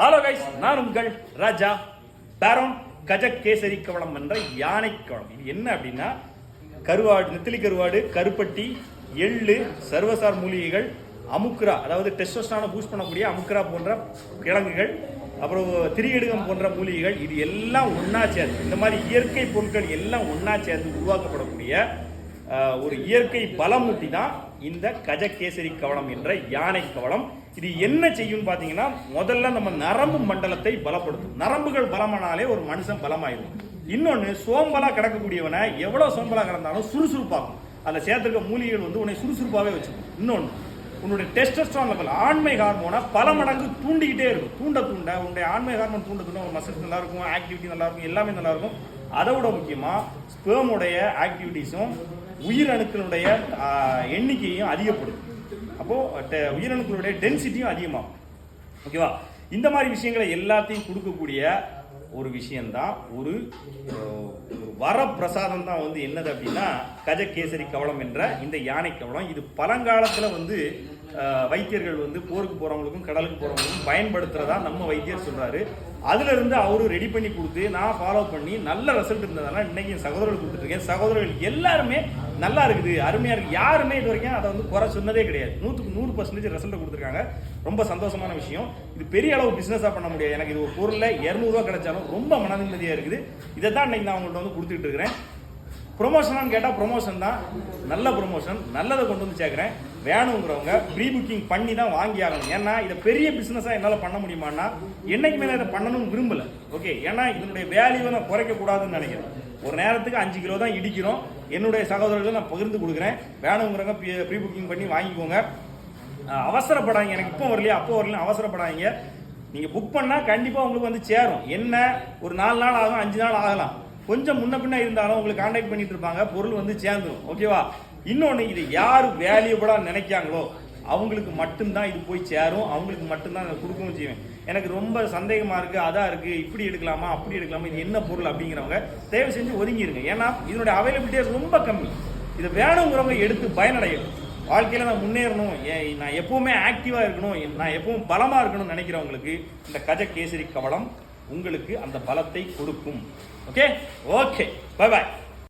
Hello guys நான் உங்கள் ராஜா பேரோன் கஜ கேசரி கவளம் என்ற யானை கவளம். இது என்ன அப்படின்னா கருவாடு நெத்திலி கருவாடு கருப்பட்டி எள்ளு சர்வசார் மூலிகைகள் அமுக்ரா அதாவது டெஸ்டோஸ்டான பூஸ்ட் பண்ணக்கூடிய அமுக்ரா போன்ற கிழங்குகள் அப்புறம் திரியடுகம் போன்ற மூலிகைகள் இது எல்லாம் ஒன்றா சேர்ந்து இந்த மாதிரி இயற்கை பொருட்கள் எல்லாம் ஒன்றா சேர்ந்து உருவாக்கப்படக்கூடிய ஒரு இயற்கை பலமூட்டி தான் இந்த கஜகேசரி கவளம் என்ற யானை கவளம். இது என்ன செய்யும் பார்த்தீங்கன்னா முதல்ல நம்ம நரம்பு மண்டலத்தை பலப்படுத்தும். நரம்புகள் பலமானாலே ஒரு மனுஷன் பலமாயிடும் இன்னொன்று சோம்பலா கிடக்கக்கூடியவனை எவ்வளோ சோம்பலா கிடந்தாலும் சுறுசுறுப்பாகும். அதில் சேர்த்துருக்க மூலிகைகள் வந்து உன்னை சுறுசுறுப்பாகவே வச்சுக்கும் இன்னொன்று உன்னுடைய டெஸ்டஸ்ட்ரான் லெவல் ஆண்மை ஹார்மோனை பல மடங்கு தூண்டிக்கிட்டே இருக்கும். தூண்ட தூண்ட உன்னுடைய ஆண்மை ஹார்மோன் தூண்ட தூண்ட ஒரு மசில்ஸ் நல்லா இருக்கும் ஆக்டிவிட்டி நல்லா இருக்கும் எல்லாமே நல்லா இருக்கும் அதை விட முக்கியமாக ஸ்பேமுடைய ஆக்டிவிட்டீஸும் உயிரணுக்களுடைய எண்ணிக்கையும் அதிகப்படும் அப்போது உயிரணுக்களுடைய டென்சிட்டியும் அதிகமாகும். ஓகேவா? இந்த மாதிரி விஷயங்களை எல்லாத்தையும் கொடுக்கக்கூடிய ஒரு விஷயந்தான் ஒரு வரப்பிரசாதம் தான் வந்து என்னது அப்படின்னா கஜகேசரி கவளம் என்ற இந்த யானை கவளம். இது பழங்காலத்தில் வந்து வைத்தியர்கள் வந்து போருக்கு போகிறவங்களுக்கும் கடலுக்கு போகிறவங்களுக்கும் பயன்படுத்துகிறதா நம்ம வைத்தியர் சொல்கிறாரு அதுலேருந்து அவரும் அவரு ரெடி பண்ணி கொடுத்து நான் ஃபாலோ பண்ணி நல்ல ரிசல்ட் இருந்ததுனால இன்றைக்கி என் சகோதரர்கள் கொடுத்துட்ருக்கேன் சகோதரர்கள் எல்லாருமே நல்லா இருக்குது அருமையாக இருக்குது. யாருமே இது வரைக்கும் அதை வந்து குறை சொன்னதே கிடையாது. நூற்றுக்கு நூறு பர்சன்டேஜ் ரிசல்ட் கொடுத்துருக்காங்க. ரொம்ப சந்தோஷமான விஷயம். இது பெரிய அளவு பிஸ்னஸாக பண்ண முடியாது. எனக்கு இது ஒரு பொருளில் இரநூறுவா கிடைச்சாலும் ரொம்ப மன நிம்மதியாக இருக்குது. இதை தான் இன்றைக்கி நான் அவங்கள்ட்ட வந்து கொடுத்துட்டு இருக்கிறேன். ப்ரொமோஷனான்னு கேட்டால் ப்ரொமோஷன் தான். நல்ல ப்ரொமோஷன் நல்லதை கொண்டு வந்து சேர்க்குறேன். வேணுங்கிறவங்க ப்ரீ புக்கிங் பண்ணி தான் வாங்கி ஆகணும். ஏன்னா இதை பெரிய பிஸ்னஸாக என்னால் பண்ண முடியுமான்னா என்னைக்கு மேலே இதை பண்ணணும்னு விரும்பலை. ஓகே ஏன்னா இதனுடைய வேல்யூவை நான் குறைக்கக்கூடாதுன்னு நினைக்கிறேன். ஒரு நேரத்துக்கு அஞ்சு கிலோ தான் இடிக்கிறோம். என்னுடைய சகோதரர்கள் நான் பகிர்ந்து கொடுக்குறேன். வேணுங்கிறவங்க ப்ரீ புக்கிங் பண்ணி வாங்கிக்கோங்க. அவசரப்படாங்க அவசரப்படாதீங்க. எனக்கு இப்போ வரலையா? அப்போ வரலையா அவசரப்படாதீங்க. நீங்கள் புக் பண்ணால் கண்டிப்பாக உங்களுக்கு வந்து சேரும். என்ன? ஒரு நாலு நாள் ஆகும் அஞ்சு நாள் ஆகலாம். கொஞ்சம் முன்ன பின்ன இருந்தாலும் உங்களுக்கு கான்டாக்ட் பண்ணிட்டு இருப்பாங்க. பொருள் வந்து சேர்ந்துடும் ஓகேவா இன்னொன்று இது யார் வேல்யூபுளாக நினைக்காங்களோ அவங்களுக்கு மட்டும்தான் இது போய் சேரும். அவங்களுக்கு மட்டும்தான் அதை கொடுக்கவும் செய்வேன் எனக்கு ரொம்ப சந்தேகமாக இருக்குது அதான் இருக்குது இப்படி எடுக்கலாமா? அப்படி எடுக்கலாமா? இது என்ன பொருள் அப்படிங்கிறவங்க தயவு செஞ்சு ஒதுங்கிடுங்க ஏன்னா இதனுடைய அவைலபிலிட்டி ரொம்ப கம்மி. இதை வேணுங்கிறவங்க எடுத்து பயனடையணும். வாழ்க்கையில் நான் முன்னேறணும். ஏ- நான் எப்பவுமே ஆக்டிவாக இருக்கணும். நான் எப்பவும் பலமாக இருக்கணும்னு நினைக்கிறவங்களுக்கு இந்த கஜ கேசரி கவலம் உங்களுக்கு அந்த பலத்தை கொடுக்கும். ஓகே ஓகே பாய் பாய்